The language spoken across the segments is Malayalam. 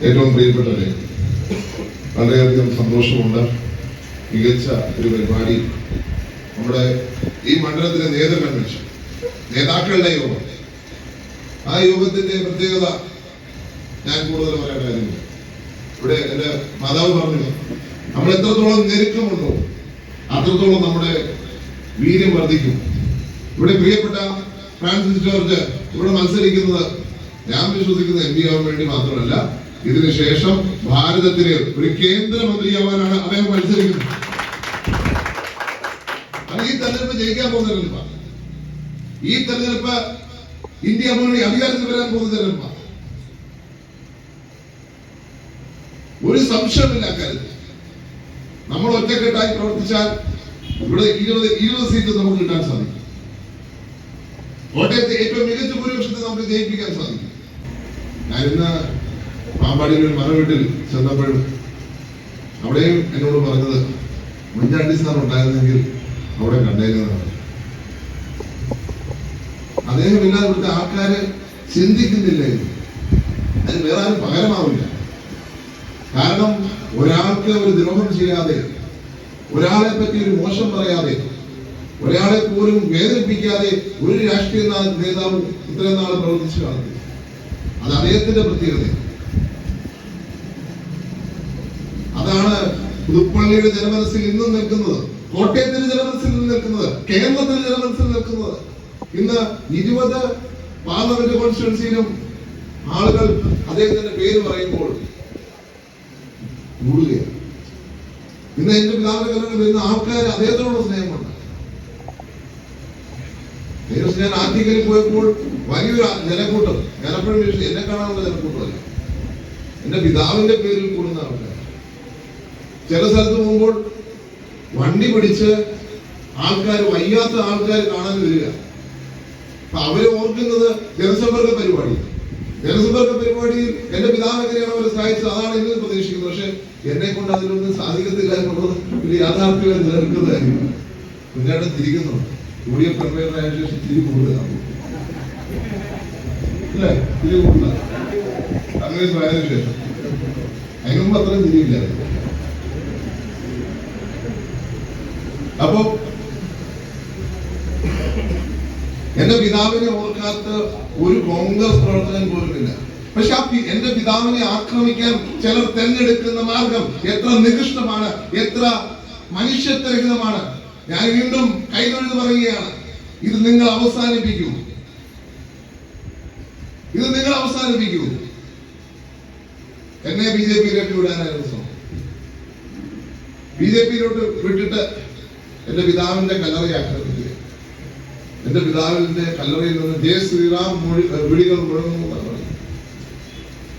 ഏറ്റവും പ്രിയപ്പെട്ടവരെ വളരെയധികം സന്തോഷമുണ്ട് മികച്ച ഒരു പരിപാടി നമ്മുടെ ഈ മണ്ഡലത്തിലെ നേതൃ കൺവെൻഷൻ നേതാക്കളുടെ യോഗം ആ യോഗത്തിന്റെ പ്രത്യേകത ഞാൻ കൂടുതൽ പറയാൻ കാര്യമില്ല ഇവിടെ എന്റെ മാതാവ് പറഞ്ഞു നമ്മൾ എത്രത്തോളം ഞെരുക്കമുണ്ടോ അത്രത്തോളം നമ്മുടെ വീര്യം വർദ്ധിക്കും. ഇവിടെ പ്രിയപ്പെട്ട ഫ്രാൻസിസ് ജോർജ് ഇവിടെ മത്സരിക്കുന്നത് ഞാൻ വിശ്വസിക്കുന്നത് എം പി ആവാൻ വേണ്ടി മാത്രമല്ല ഇതിന് ഭാരതത്തിന് ഒരു കേന്ദ്രമന്ത്രിയാവാനാണ് അദ്ദേഹം മത്സരിക്കുന്നത്. ഈ തെരഞ്ഞെടുപ്പ് ജയിക്കാൻ പോകുന്ന തെരഞ്ഞെടുപ്പാണ് ഈ തെരഞ്ഞെടുപ്പ് ഇന്ത്യ മുന്നണി അധികാരത്തിൽ വരാൻ പോകുന്ന തെരഞ്ഞെടുപ്പാണ് ഒരു സംശയമില്ല അക്കാര്യത്തിൽ നമ്മൾ ഒറ്റക്കെട്ടായി പ്രവർത്തിച്ചാൽ ഇവിടെ ഇരുപത് ഇരുപത് സീറ്റ് നമുക്ക് കിട്ടാൻ സാധിക്കും. കോട്ടയത്തെ ഏറ്റവും മികച്ച ഭൂരിപക്ഷത്തെ നമുക്ക് ജയിപ്പിക്കാൻ സാധിക്കും. ഞാൻ ഇന്ന് പാമ്പാടിയിൽ ഒരു മറവീട്ടിൽ ചെന്നപ്പോഴും അവിടെയും എന്നോട് പറഞ്ഞത് മുൻചാണ്ടി സാർ ഉണ്ടായിരുന്നെങ്കിൽ അവിടെ കണ്ടേക്കുന്നതാണ് അദ്ദേഹം ഇല്ലാതെ ഇവിടുത്തെ ആൾക്കാര് ചിന്തിക്കുന്നില്ല. അതിന് വേറെ ആരും പകരമാവില്ല. കാരണം ഒരാൾക്ക് ഒരു ദ്രോഹം ചെയ്യാതെ ഒരാളെ പറ്റി ഒരു മോശം പറയാതെ ഒരാളെ പോലും വേദനിപ്പിക്കാതെ ഒരു രാഷ്ട്രീയ നേതാവ് ഇത്രയും നാൾ പ്രവർത്തിച്ചു കാണുന്നത് അത് അദ്ദേഹത്തിന്റെ പ്രത്യേകത അതാണ് പുതുപ്പള്ളിയുടെ ജനമനസ്സിൽ ഇന്നും നിൽക്കുന്നത്. കോട്ടയത്തിന്റെ ജനമനസ്സിൽ നിൽക്കുന്നത്. കേരളത്തിന്റെ ജനമനസ്സിൽ നിൽക്കുന്നത്. ഇന്ന് ഇരുപത് പാർലമെന്റ് കോൺസ്റ്റിറ്റ്യൻസിയിലും ആളുകൾ അദ്ദേഹത്തിന്റെ പേര് പറയുമ്പോൾ ഇന്ന് എന്റെ പിതാവിന്റെ കല്യാണം വരുന്ന ആൾക്കാർ അദ്ദേഹത്തോടുള്ള സ്നേഹമുണ്ട്. ഞാൻ ആറ്റിക്കലിൽ പോയപ്പോൾ വലിയൊരു ജനക്കൂട്ടം. ഞാൻ എപ്പോഴും എന്നെ കാണാനുള്ള ജനക്കൂട്ടമല്ല. എന്റെ പിതാവിന്റെ പേരിൽ കൂടുന്ന ആൾക്കാർ ചില സ്ഥലത്ത് പോകുമ്പോൾ വണ്ടി പിടിച്ച് ആൾക്കാർ വയ്യാത്ത ആൾക്കാർ കാണാൻ വരിക. അപ്പൊ അവർ ഓർക്കുന്നത് ജനസമ്പർക്ക പരിപാടി. ജനസമ്പർക്ക പരിപാടിയിൽ എന്റെ പിതാവ് എങ്ങനെയാണ് അവരെ സഹായിച്ചത് അതാണ് ഇന്ന് പ്രതീക്ഷിക്കുന്നത്. പക്ഷെ എന്നെ കൊണ്ട് അതിലൊന്നും സാധിക്കത്തില്ല എന്നുള്ളത് ഒരു യാഥാർത്ഥ്യം നിലനിൽക്കുന്നതായിരുന്നു തിരിക്കുന്നു യു ഡി ശേഷം തിരി കൂടുതലാണ് അല്ലേ? തിരി അങ്ങനെ ശേഷം. അതിന് മുമ്പ് അത്രയും തിരിയില്ലായിരുന്നു അപ്പോ എന്റെ പിതാവിനെ ഓർക്കാത്ത ഒരു കോൺഗ്രസ് പ്രവർത്തകൻ പോലുമില്ല പക്ഷെ ആ എന്റെ പിതാവിനെ ആക്രമിക്കാൻ ചിലർ തെരഞ്ഞെടുക്കുന്ന മാർഗം എത്ര നികൃഷ്ടമാണ് എത്ര മനുഷ്യത്വരഹിതമാണ്. ഞാൻ വീണ്ടും കൈതൊഴുത് പറയുകയാണ് ഇത് നിങ്ങൾ അവസാനിപ്പിക്കൂ. ഇത് നിങ്ങൾ അവസാനിപ്പിക്കൂ. എന്നെ ബി ജെ പിയിലേക്ക് വിടാനായിരുന്നു ബി ജെ പിയിലോട്ട് വിട്ടിട്ട് എന്റെ പിതാവിന്റെ കല്ലറയെ എന്റെ പിതാവിന്റെ കല്ലറയിൽ നിന്ന് ജയ ശ്രീറാം മൊഴി വിളികൾ മുഴങ്ങുന്നു എന്നാണ്.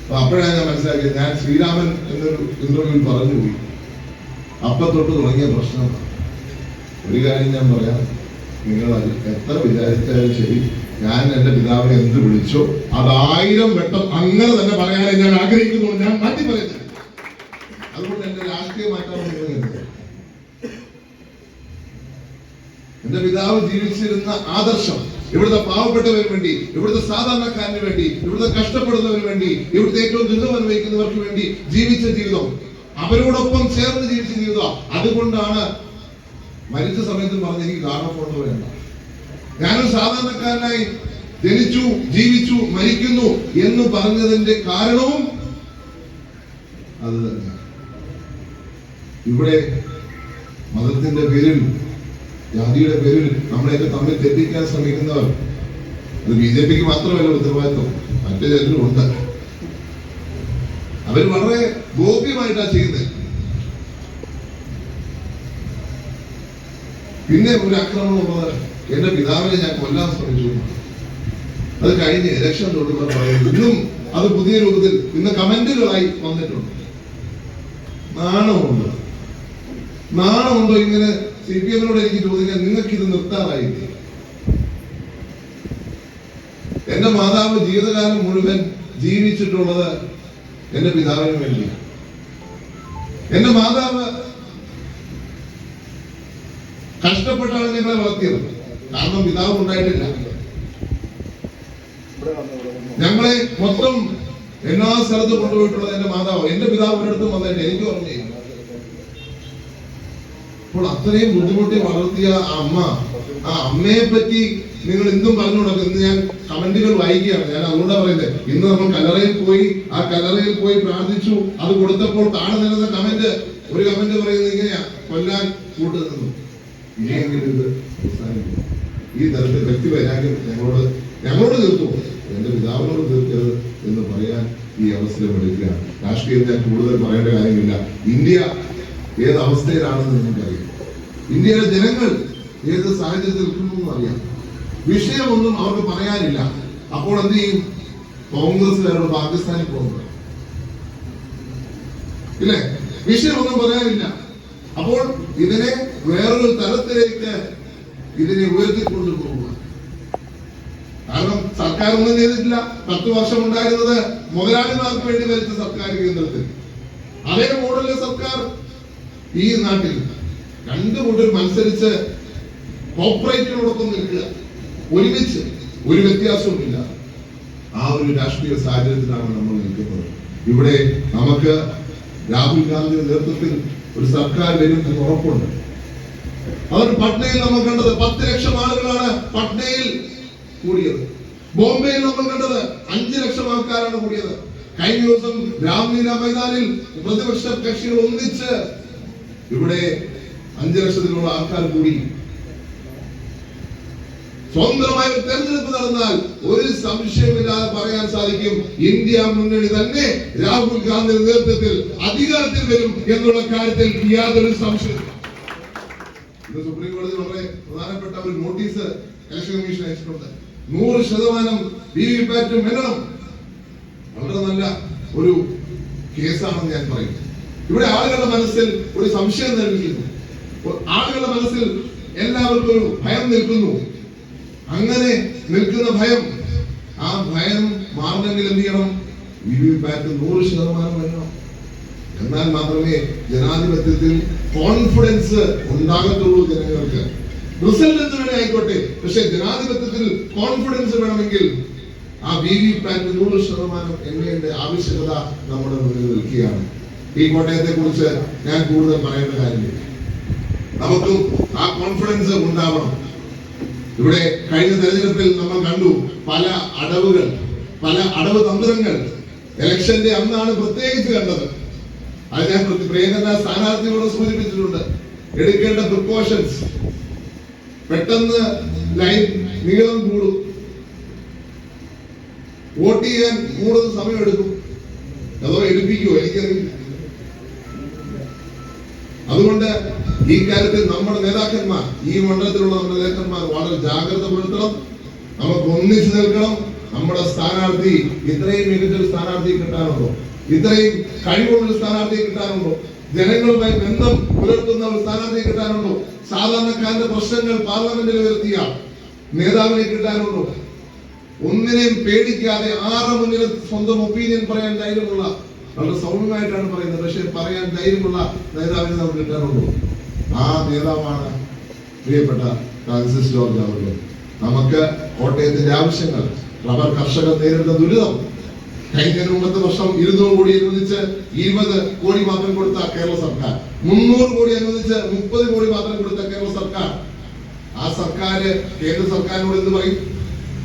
അപ്പൊ അപ്പോഴാണ് ഞാൻ മനസ്സിലാക്കിയത് ഞാൻ ശ്രീരാമൻ എന്നൊരു ഇന്റർവ്യൂവിൽ പറഞ്ഞു അപ്പൊ തൊട്ട് തുടങ്ങിയ പ്രശ്നം. ഒരു കാര്യം ഞാൻ പറയാം. നിങ്ങൾ എത്ര വിചാരിച്ചാലും ശരി ഞാൻ എന്റെ പിതാവിനെ എന്ത് വിളിച്ചോ അതായിരം വട്ടം അങ്ങനെ തന്നെ പറയാനേ ഞാൻ ആഗ്രഹിക്കുന്നു ഞാൻ മാറ്റി പറയുന്നത് അതുകൊണ്ട് എന്റെ രാഷ്ട്രീയ മാറ്റാൻ നിങ്ങൾ എന്റെ പിതാവ് ജീവിച്ചിരുന്ന ആദർശം ഇവിടുത്തെ പാവപ്പെട്ടവന് വേണ്ടി ഇവിടുത്തെ സാധാരണക്കാരന് വേണ്ടി ഇവിടുത്തെ കഷ്ടപ്പെടുന്നവന് വേണ്ടി ഇവിടുത്തെ ഏറ്റവും ദുരിതം അനുഭവിക്കുന്നവർക്ക് വേണ്ടി ജീവിച്ച ജീവിതം. അവരോടൊപ്പം ചേർന്ന് ജീവിച്ച ജീവിതം. അതുകൊണ്ടാണ് മരിച്ച സമയത്ത് പറഞ്ഞ എനിക്ക് കാരണം ഓഫ് ഓണർ വേണ്ട ഞാനൊരു സാധാരണക്കാരനായി ജനിച്ചു ജീവിച്ചു മരിക്കുന്നു എന്ന് പറഞ്ഞതിന്റെ കാരണവും അത് തന്നെയാണ്. ഇവിടെ മതത്തിന്റെ പേരിൽ ജാതിയുടെ പേരിൽ നമ്മളെയൊക്കെ തമ്മിൽ തെറ്റിക്കാൻ ശ്രമിക്കുന്നവർ. അത് ബി ജെ പിക്ക് മാത്രമല്ല ഉത്തരവാദിത്വം. മറ്റു ചിലരും ഉണ്ട്. അവർ വളരെ ഗോപ്യമായിട്ടാണ് ചെയ്യുന്നത്. പിന്നെ ഒരു ആക്രമണം ഉള്ളത് എന്റെ പിതാവിനെ ഞാൻ കൊല്ലാൻ ശ്രമിച്ചു. അത് കഴിഞ്ഞ് ഇലക്ഷൻ തൊട്ടുള്ള പറയുന്നു. ഇന്നും അത് പുതിയ രൂപത്തിൽ ഇന്ന് കമന്റുകളായി വന്നിട്ടുണ്ട്. നാണമുണ്ട്? നാണമുണ്ടോ ഇങ്ങനെ സി പി എമ്മിനോട് എനിക്ക് ചോദിക്കാൻ നിങ്ങൾക്ക് ഇത് നിർത്താറായില്ലേ? എന്റെ മാതാവ് ജീവിതകാലം മുഴുവൻ ജീവിച്ചിട്ടുള്ളത് എന്റെ പിതാവിന് വേണ്ടിയാണ്. എന്റെ മാതാവ് കഷ്ടപ്പെട്ടാണ് ഞങ്ങളെ വളർത്തിയത്. കാരണം പിതാവ് ഉണ്ടായിട്ടില്ല. ഞങ്ങളെ മൊത്തം എല്ലാ സ്ഥലത്തും കൊണ്ടുപോയിട്ടുള്ളത് എന്റെ മാതാവ് എന്റെ പിതാവ് ഒരിടത്തും വന്നിട്ട് എനിക്ക് ഓർമ്മയില്ല. അപ്പോൾ അത്രയും ബുദ്ധിമുട്ടി വളർത്തിയ അമ്മ ആ അമ്മയെ പറ്റി നിങ്ങൾ എന്തും പറഞ്ഞു കൊടുക്കും ഇന്ന് ഞാൻ കമന്റുകൾ വായിക്കുകയാണ്. ഞാൻ അതുകൊണ്ടാണ് പറയുന്നത് ഇന്ന് നമ്മൾ കലറയിൽ പോയി ആ കലറയിൽ പോയി പ്രാർത്ഥിച്ചു അത് കൊടുത്തപ്പോൾ താഴെ നിൽക്കുന്ന കമന്റ് ഒരു കമന്റ് പറയുന്നത് ഇങ്ങനെയാ കൊല്ലാൻ കൂട്ടു നിന്നു. ഈ തരത്തിൽ വ്യക്തി വരാകും ഞങ്ങളോട് ഞങ്ങളോട് തീർത്തു? എന്റെ പിതാവിനോട് തീർക്കരുത് എന്ന് പറയാൻ ഈ അവസരം എടുക്കുകയാണ്. രാഷ്ട്രീയം ഞാൻ കൂടുതൽ പറയേണ്ട കാര്യമില്ല. ഇന്ത്യ ഏത് അവസ്ഥയിലാണെന്ന് നിങ്ങൾക്കറിയാം. ഇന്ത്യയിലെ ജനങ്ങൾ ഏത് സാഹചര്യത്തിൽ നിൽക്കുന്നു അറിയാം. വിഷയമൊന്നും അവർക്ക് പറയാനില്ല. അപ്പോൾ എന്ത് ചെയ്യും? കോൺഗ്രസ്സുകാരോട് പാകിസ്ഥാനിൽ പോകുന്നത് ഇല്ലേ? വിഷയമൊന്നും പറയാനില്ല. അപ്പോൾ ഇതിനെ വേറൊരു തലത്തിലേക്ക് ഇതിനെ ഉയർത്തിക്കൊണ്ടു പോകുക കാരണം സർക്കാർ ഒന്നും ചെയ്തിട്ടില്ല. പത്ത് വർഷം ഉണ്ടായിരുന്നത് മുതലാളിമാർക്ക് വേണ്ടി ഭരിച്ച സർക്കാർ കേന്ദ്രത്തിൽ. അതേ മോഡലിലെ സർക്കാർ ഈ നാട്ടിൽ രണ്ടു കൂട്ടർ മത്സരിച്ച് കോപ്പറേറ്റിനോടൊപ്പം നിൽക്കുക. ഒരുമിച്ച് ഒരു വ്യത്യാസവുമില്ല. ആ ഒരു രാഷ്ട്രീയ സാഹചര്യത്തിലാണ് നമ്മൾ നിൽക്കുന്നത്. ഇവിടെ നമുക്ക് രാഹുൽ ഗാന്ധിയുടെ നേതൃത്വത്തിൽ ഒരു സർക്കാർ വരും എന്ന് ഉറപ്പുണ്ട്. അവർ പട്നയിൽ നമ്മൾ കണ്ടത് പത്ത് ലക്ഷം ആളുകളാണ് പട്നയിൽ കൂടിയത്. ബോംബെയിൽ നമ്മൾ കണ്ടത് അഞ്ച് ലക്ഷം ആൾക്കാരാണ് കൂടിയത്. കഴിഞ്ഞ ദിവസം രാംലീല മൈതാനിൽ പ്രതിപക്ഷ കക്ഷികൾ ഒന്നിച്ച് ഇവിടെ അഞ്ചു ലക്ഷത്തിലുള്ള ആൾക്കാർ കൂടി സ്വന്തമായ ഒരു തെരഞ്ഞെടുപ്പ് നടന്നാൽ ഒരു സംശയമില്ലാതെ പറയാൻ സാധിക്കും. ഇന്ത്യ മുന്നണി തന്നെ രാഹുൽ ഗാന്ധിയുടെ നേതൃത്വത്തിൽ അധികാരത്തിൽ വരും എന്നുള്ള കാര്യത്തിൽ യാതൊരു സംശയം ഇന്ന് സുപ്രീം കോടതി വളരെ പ്രധാനപ്പെട്ട ഒരു നോട്ടീസ് ഇലക്ഷൻ കമ്മീഷൻ അയച്ചിട്ടുണ്ട്. നൂറ് ശതമാനം വി വി പാറ്റും വളരെ നല്ല ഒരു കേസാണെന്ന് ഞാൻ പറയും. ഇവിടെ ആളുകളുടെ മനസ്സിൽ ഒരു സംശയം നൽകിയിരുന്നു ആളുകളുടെ മനസ്സിൽ എല്ലാവർക്കും ഒരു ഭയം നിൽക്കുന്നു. അങ്ങനെ നിൽക്കുന്ന ഭയം ആ ഭയം മാറണമെങ്കിൽ എന്ത് ചെയ്യണം? വി വി പാറ്റ് നൂറ് ശതമാനം വരണം. എന്നാൽ മാത്രമേ ജനാധിപത്യത്തിൽ കോൺഫിഡൻസ് ഉണ്ടാകത്തുള്ളൂ ജനങ്ങൾക്ക്. റിസൾട്ട് എന്ത് വേണേ ആയിക്കോട്ടെ. പക്ഷെ ജനാധിപത്യത്തിൽ കോൺഫിഡൻസ് വേണമെങ്കിൽ ആ വി വി പാറ്റ് നൂറ് ശതമാനം എന്നതിന്റെ ആവശ്യകത നമ്മുടെ മുന്നിൽ നിൽക്കുകയാണ്. ഈ കോട്ടയത്തെ കുറിച്ച് ഞാൻ കൂടുതൽ പറയേണ്ട കാര്യമില്ല. നമുക്ക് ആ കോൺഫിഡൻസ് ഉണ്ടാവണം. ഇവിടെ കഴിഞ്ഞ തെരഞ്ഞെടുപ്പിൽ നമ്മൾ കണ്ടു പല അടവുകൾ പല അടവ് തന്ത്രങ്ങൾ. ഇലക്ഷന്റെ അന്നാണ് പ്രത്യേകിച്ച് കണ്ടത്. അത് ഞാൻ പ്രിയങ്കര സ്ഥാനാർത്ഥിയോട് സൂചിപ്പിച്ചിട്ടുണ്ട്. എടുക്കേണ്ട പ്രിക്കോഷൻസ് പെട്ടെന്ന് ലൈൻ നീളം കൂടും. വോട്ട് ചെയ്യാൻ കൂടുതൽ സമയം എടുക്കും അതോ എടുപ്പിക്കുമോ എനിക്കറിയില്ല. ഈ കാര്യത്തിൽ നമ്മുടെ നേതാക്കന്മാർ ഈ മണ്ഡലത്തിലുള്ള നമ്മുടെ നേതാക്കന്മാർ വളരെ ജാഗ്രത പുലർത്തണം. നമുക്ക് ഒന്നിച്ചു നിൽക്കണം. നമ്മുടെ സ്ഥാനാർത്ഥി ഇത്രയും മികച്ചൊരു സ്ഥാനാർത്ഥി കിട്ടാനുണ്ടോ? ഇത്രയും കഴിവുള്ള സ്ഥാനാർത്ഥി കിട്ടാനുണ്ടോ? ജനങ്ങളുമായി ബന്ധം പുലർത്തുന്ന ഒരു സ്ഥാനാർത്ഥി കിട്ടാനുണ്ടോ? സാധാരണക്കാരന്റെ പ്രശ്നങ്ങൾ പാർലമെന്റിൽ ഉയർത്തിയ നേതാവിനെ കിട്ടാനുണ്ടോ? ഒന്നിനെയും പേടിക്കാതെ ആരുടെ മുന്നിൽ സ്വന്തം ഒപ്പീനിയൻ പറയാൻ ധൈര്യമുള്ള വളരെ സൗമ്യമായിട്ടാണ് പറയുന്നത്. പക്ഷെ പറയാൻ ധൈര്യമുള്ള നേതാവിനെ നമുക്ക് കിട്ടാറുള്ളൂ. ആ നേതാവാണ് പ്രിയപ്പെട്ട ഫ്രാൻസിസ് ജോർജ് അവരുടെ. നമുക്ക് കോട്ടയത്തിന്റെ ആവശ്യങ്ങൾ റബ്ബർ കർഷകർ നേരിടുന്ന ദുരിതം കഴിഞ്ഞ മുമ്പത്തെ വർഷം ഇരുന്നൂറ് കോടി അനുവദിച്ച് ഇരുപത് കോടി മാത്രം കൊടുത്ത കേരള സർക്കാർ മുന്നൂറ് കോടി അനുവദിച്ച് മുപ്പത് കോടി മാത്രം കൊടുത്ത കേരള സർക്കാർ. ആ സർക്കാര് കേന്ദ്ര സർക്കാരിനോട് എന്ത് പറയും?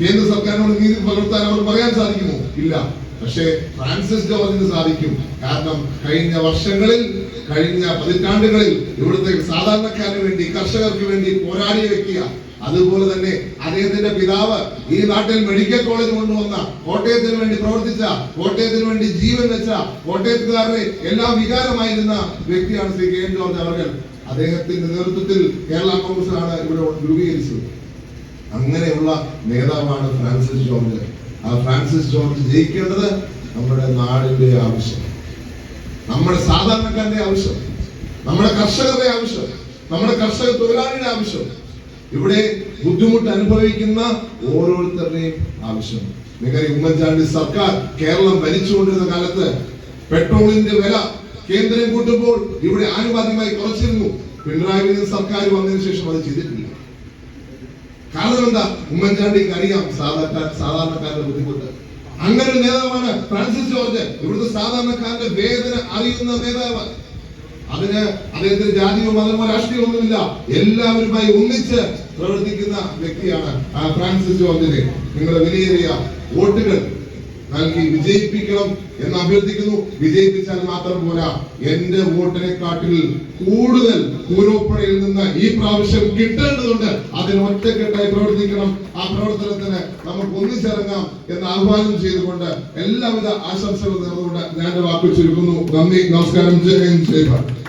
കേന്ദ്ര സർക്കാരിനോട് നീതി പകർത്താൻ അവർ പറയാൻ സാധിക്കുമോ? ഇല്ല. പക്ഷേ ഫ്രാൻസിസ് ജോർജിന് സാധിക്കും. കാരണം കഴിഞ്ഞ വർഷങ്ങളിൽ കഴിഞ്ഞ പതിറ്റാണ്ടുകളിൽ ഇവിടുത്തെ സാധാരണക്കാരന് വേണ്ടി കർഷകർക്ക് വേണ്ടി പോരാടിയ വെക്കുക അതുപോലെ തന്നെ അദ്ദേഹത്തിന്റെ പിതാവ് ഈ നാട്ടിൽ മെഡിക്കൽ കോളേജ് കൊണ്ടുവന്ന കോട്ടയത്തിന് വേണ്ടി പ്രവർത്തിച്ച കോട്ടയത്തിന് വേണ്ടി ജീവൻ വെച്ച കോട്ടയത്തുകാരുടെ എല്ലാം വികാരമായിരുന്ന വ്യക്തിയാണ് ശ്രീ കെ എൻ ജോർജ് അവർ അദ്ദേഹത്തിന്റെ നേതൃത്വത്തിൽ കേരള കോൺഗ്രസ് ആണ് ഇവിടെ രൂപീകരിച്ചത്. അങ്ങനെയുള്ള നേതാവാണ് ഫ്രാൻസിസ് ജോർജ്. ആ ഫ്രാൻസിസ് ജോർജ് ജയിക്കേണ്ടത് നമ്മുടെ നാടിന്റെ ആവശ്യം നമ്മുടെ സാധാരണക്കാരന്റെ ആവശ്യം. നമ്മുടെ കർഷകരുടെ ആവശ്യം. നമ്മുടെ കർഷക തൊഴിലാളിയുടെ ആവശ്യം. ഇവിടെ ബുദ്ധിമുട്ട് അനുഭവിക്കുന്ന ഓരോരുത്തരുടെയും ആവശ്യം. നിങ്ങൾ ഉമ്മൻചാണ്ടി സർക്കാർ കേരളം ഭരിച്ചുകൊണ്ടിരുന്ന കാലത്ത് പെട്രോളിന്റെ വില കേന്ദ്രം കൂട്ടുമ്പോൾ ഇവിടെ ആനുപാതികമായി കുറച്ചിരുന്നു. പിണറായി വിജയൻ സർക്കാർ വന്നതിന് ശേഷം അത് ചെയ്തിട്ടില്ല. കാരണം എന്താ? ഉമ്മൻചാണ്ടിക്ക് അറിയാം സാധാരണ സാധാരണക്കാരുടെ ബുദ്ധിമുട്ട്. അങ്ങനെ ഒരു നേതാവാണ് ഫ്രാൻസിസ് ജോർജ്. ഇവിടുത്തെ സാധാരണക്കാരന്റെ വേദന അറിയുന്ന നേതാവ്. അതിന് അദ്ദേഹത്തിന് ജാതിയോ മതമോ രാഷ്ട്രീയമോ ഒന്നുമില്ല എല്ലാവരുമായി ഒന്നിച്ച് പ്രവർത്തിക്കുന്ന വ്യക്തിയാണ് ഫ്രാൻസിസ് ജോർജിനെ. നിങ്ങളുടെ വിലയേറിയ വോട്ടുകൾ നൽകി വിജയിപ്പിക്കണം എന്ന് അഭ്യർത്ഥിക്കുന്നു. വിജയിപ്പിച്ചാൽ മാത്രം പോരാ. എന്റെ വോട്ടിനെക്കാട്ടിൽ കൂടുതൽ കൂരോപ്പടയിൽ നിന്ന് ഈ പ്രാവശ്യം കിട്ടേണ്ടതുണ്ട്. അതിന് ഒറ്റക്കെട്ടായി പ്രവർത്തിക്കണം. ആ പ്രവർത്തനത്തിന് നമുക്ക് ഒന്നിച്ചിറങ്ങാം എന്ന് ആഹ്വാനം ചെയ്തുകൊണ്ട് എല്ലാവിധ ആശംസകൾ നേർന്നുകൊണ്ട് ഞാൻ വാക്കു ചുരുക്കുന്നു. നന്ദി. നമസ്കാരം. ജയ് ഹിന്ദ്. ജയ് ഭാരത്.